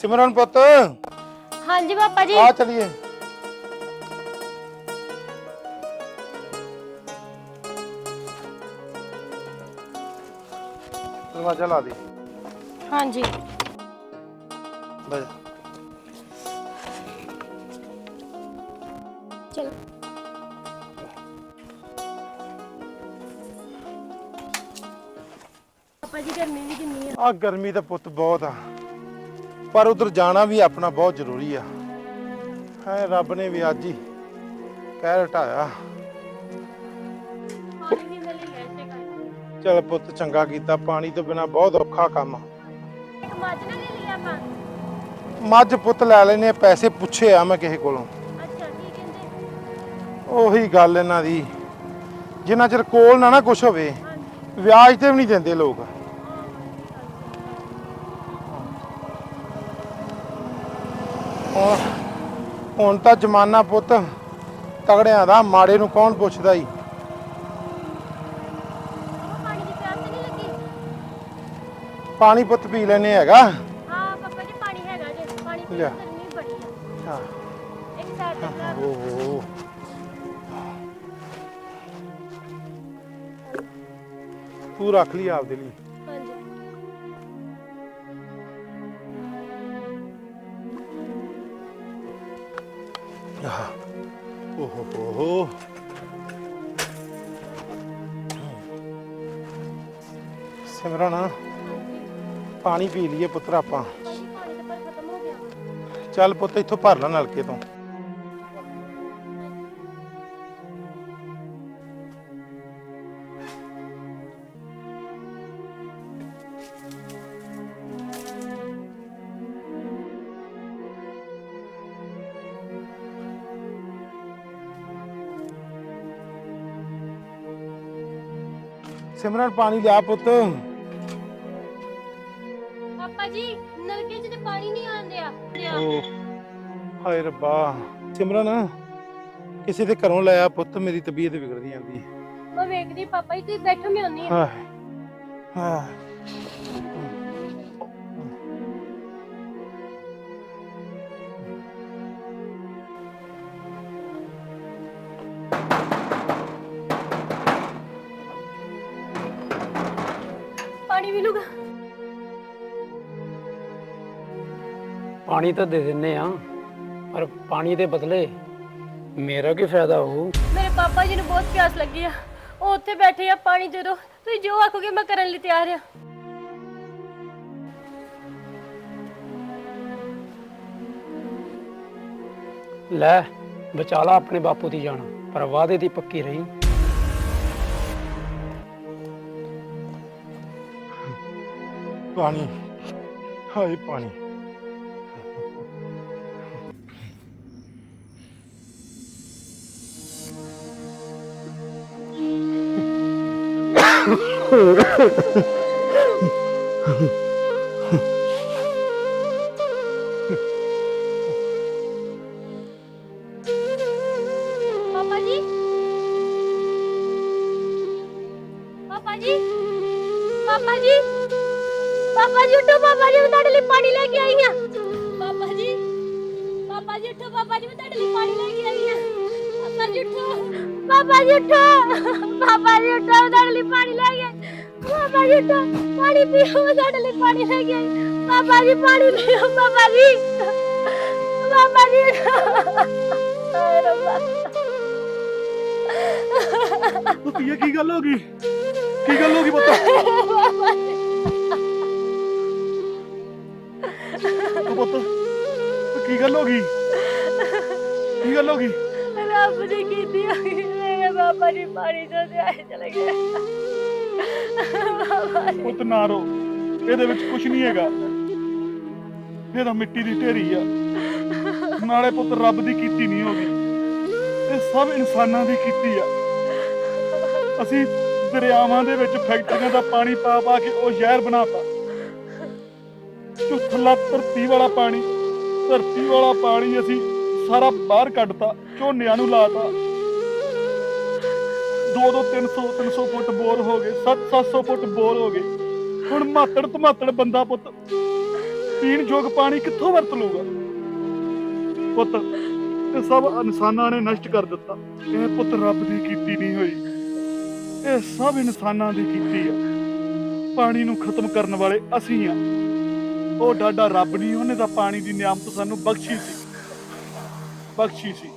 ਸਿਮਰਨ ਪੁੱਤ। ਹਾਂਜੀ ਪਾਪਾ ਜੀ। ਆ ਚਲੀਏ। ਦਰਵਾਜ਼ਾ ਲਾ ਦੇ। ਹਾਂਜੀ। ਬੈ ਜਾ। ਚਲੋ। ਪਾਪਾ ਜੀ ਗਰਮੀ ਵੀ ਕਿੰਨੀ ਆ। ਆ ਗਰਮੀ ਤਾਂ ਪੁੱਤ ਬਹੁਤ ਆ। ਪਰ ਉਧਰ ਜਾਣਾ ਵੀ ਆਪਣਾ ਬਹੁਤ ਜ਼ਰੂਰੀ ਆ। ਹੈ, ਰੱਬ ਨੇ ਵੀ ਅੱਜ ਹੀ ਕਹਿ ਹਟਾਇਆ। ਪਾਣੀ ਚਲ ਪੁੱਤ, ਚੰਗਾ ਕੀਤਾ। ਪਾਣੀ ਤੋਂ ਬਿਨਾ ਬਹੁਤ ਔਖਾ ਕੰਮ ਆ। ਇੱਕ ਮੱਝ ਨਾ ਲੈ ਲਈ ਆਪਾਂ ਮੱਝ ਪੁੱਤ ਲੈ ਲੈਨੇ ਪੈਸੇ ਪੁੱਛੇ ਆ ਮੈਂ ਕਿਸੇ ਕੋਲੋਂ। ਅੱਛਾ ਕੀ ਕਹਿੰਦੇ ਉਹੀ ਗੱਲ ਇਹਨਾਂ ਦੀ। ਜਿੰਨਾ ਚਿਰ ਕੋਲ ਨਾ ਨਾ ਕੁਛ ਹੋਵੇ ਹਾਂਜੀ ਵਿਆਜ ਤੇ ਵੀ ਨਹੀਂ ਦਿੰਦੇ ਲੋਕ। ਹੁਣ ਹੁਣ ਤਾਂ ਜ਼ਮਾਨਾ ਪੁੱਤ ਤਗੜਿਆਂ ਦਾ ਮਾੜੇ ਨੂੰ ਕੌਣ ਪੁੱਛਦਾ ਈ? ਪਾਣੀ ਦੀ ਪਿਆਸ ਤਾਂ ਨਹੀਂ ਲੱਗੀ? ਪਾਣੀ ਪੁੱਤ ਪੀ ਲੈਨੇ ਹੈਗਾ। ਹਾਂ ਪਾਪਾ ਜੀ ਪਾਣੀ ਹੈਗਾ ਜੇ। ਪਾਣੀ ਪੀ ਲਿਆ। ਗਰਮੀ ਬੜੀ ਆ। ਹਾਂ। ਇੱਕ ਸਾਈਡ ਤੇ ਰੱਖ ਓਹੋ। ਤੂੰ ਰੱਖ ਲਈ ਆਪਦੇ ਲਈ। ਹੋ ਸਿਮਰਨ ਪਾਣੀ ਪੀ ਲਈਏ ਪੁੱਤਰ ਆਪਾਂ। ਪਾਣੀ ਪਾਣੀ ਤਾਂ ਪਰ ਖਤਮ ਹੋ ਗਿਆ। ਵਾ। ਚੱਲ ਪੁੱਤ ਇੱਥੋਂ ਭਰ ਲੈ ਨਲਕੇ ਤੋਂ। ਸਿਮਰਨ ਪਾਣੀ ਲਿਆ ਪੁੱਤ। ਪਾਪਾ ਜੀ ਨਲਕੇ 'ਚ ਤੇ ਪਾਣੀ ਨਹੀਂ ਆਉਂਦਿਆ ਓ ਹਾਏ ਰੱਬਾ। ਸਿਮਰਨ ਕਿਸੇ ਦੇ ਘਰੋਂ ਲਿਆ ਪੁੱਤ ਮੇਰੀ ਤਬੀਅਤ ਵਿਗੜਦੀ ਜਾਂਦੀ ਹੈ। ਮੈਂ ਵੇਖਦੀ ਪਾਪਾ ਜੀ ਤੁਸੀਂ ਬੈਠੋ ਮੈਂ ਆਉਂਦੀ ਆ ਹਾਏ। ਪਾਣੀ ਵੀ ਲੂਗਾ ਪਾਣੀ ਤਾਂ ਦੇ ਦਿੰਨੇ ਆ ਪਰ ਪਾਣੀ ਦੇ ਬਦਲੇ ਮੇਰਾ ਕੀ ਫਾਇਦਾ ਹੋਊ? ਮੇਰੇ ਪਾਪਾ ਜੀ ਨੂੰ ਬਹੁਤ ਪਿਆਸ ਲੱਗੀ ਆ। ਉਹ ਉੱਥੇ ਬੈਠੇ ਆ ਪਾਣੀ ਦੇ ਦਿਓ। ਤੁਸੀਂ ਜੋ ਆਖੋਗੇ ਮੈਂ ਕਰਨ ਲਈ ਤਿਆਰ ਆ। ਲੈ ਬਚਾ ਲਾ ਆਪਣੇ ਬਾਪੂ ਦੀ ਜਾਨ ਪਰ ਵਾਅਦੇ ਦੀ ਪੱਕੀ ਰਹੀ। ਪਾਣੀ। ਹਾਏ ਪਾਣੀ। ਪਾਪਾ ਜੀ ਪਾਪਾ ਜੀ ਪਾਪਾ ਜੀ ਪਾਪਾ ਜੀ ਉੱਠੋ ਪਾਪਾ ਜੀ ਮੈਂ ਤੁਹਾਡੇ ਲਈ ਪਾਣੀ ਲੈ ਕੇ ਆਈ ਹਾਂ ਪਾਪਾ ਜੀ ਪਾਪਾ ਜੀ ਉੱਠੋ ਪਾਪਾ ਜੀ ਮੈਂ ਤੁਹਾਡੇ ਲਈ ਪਾਣੀ ਲੈ ਕੇ ਆਈ ਹਾਂ ਪਾਪਾ ਜੀ ਉੱਠੋ ਪਾਪਾ ਜੀ ਉੱਠੋ ਪਾਪਾ ਜੀ ਉੱਠੋ ਮੈਂ ਤੁਹਾਡੇ ਲਈ ਪਾਣੀ ਲੈ ਕੇ ਆਈ ਪਾਪਾ ਜੀ ਉੱਠੋ ਪਾਣੀ ਪੀਓ ਮੈਂ ਤੁਹਾਡੇ ਲਈ ਪਾਣੀ ਲੈ ਕੇ ਆਈ ਪਾਪਾ ਜੀ ਪਾਣੀ ਪੀਓ ਪਾਪਾ ਜੀ ਪਾਪਾ ਜੀ ਹਾਏ ਰੱਬਾ ਉਹ ਕੀ ਕੀ ਗੱਲ ਹੋ ਗਈ ਕੀ ਗੱਲ ਰੱਬ ਦੀ ਕੀਤੀ ਹੋਈ ਮੇਰੇ ਬਾਬਾ ਜੀ ਪਾਣੀ ਤੋਂ ਆਏ ਚਲੇ ਗਏ। ਬਾਬਾ ਜੀ। ਪੁੱਤ ਨਾ ਰੋ। ਇਹਦੇ ਵਿੱਚ ਕੁਝ ਨਹੀਂ ਹੈਗਾ। ਇਹ ਤਾਂ ਮਿੱਟੀ ਦੀ ਢੇਰੀ ਆ। ਨਾਲੇ ਪੁੱਤ ਰੱਬ ਦੀ ਕੀਤੀ ਨਹੀਂ ਹੋਗੀ। ਇਹ ਸਭ ਇਨਸਾਨਾਂ ਦੀ ਕੀਤੀ ਆ। ਅਸੀਂ ਦਰਿਆਵਾਂ ਦੇ ਵਿੱਚ ਫੈਕਟਰੀਆਂ ਦਾ ਪਾਣੀ ਪਾ ਪਾ ਕੇ ਉਹ ਜ਼ਹਿਰ ਬਣਾਤਾ। ਜੋ ਥੱਲਾ ਧਰਤੀ ਵਾਲਾ ਪਾਣੀ। ਧਰਤੀ ਵਾਲਾ ਪਾਣੀ ਅਸੀਂ ਸਾਰਾ ਬਾਹਰ ਕੱਢਤਾ, ਝੋਨਿਆਂ ਨੂੰ ਲਾਤਾ। 2-2 300 300 ਫੁੱਟ ਬੋਰ ਹੋ ਗਏ 7 700 ਫੁੱਟ ਬੋਰ ਹੋ ਗਏ। ਹੁਣ ਮਾਤੜ ਧਮਾਤੜ ਬੰਦਾ ਪੁੱਤ, ਪੀਣ ਯੋਗ ਪਾਣੀ ਕਿੱਥੋਂ ਵਰਤ ਲੂਗਾ ਪੁੱਤ, ਇਹ ਸਭ ਇਨਸਾਨਾਂ ਨੇ ਨਸ਼ਟ ਕਰ ਦਿੱਤਾ। ਇਹ ਪੁੱਤ ਰੱਬ ਦੀ ਕੀਤੀ ਨਹੀਂ ਹੋਈ। ਇਹ ਸਭ ਇਨਸਾਨਾਂ ਦੀ ਕੀਤੀ ਆ। ਪਾਣੀ ਨੂੰ ਖਤਮ ਕਰਨ ਵਾਲੇ ਅਸੀਂ ਆ। ਉਹ ਡਾਡਾ ਰੱਬ ਨਹੀਂ, ਉਹਨੇ ਤਾਂ ਪਾਣੀ ਦੀ ਨਿਆਮਤ ਸਾਨੂੰ ਬਖਸ਼ੀ ਸੀ। ਬਖਸ਼ੀ ਸੀ।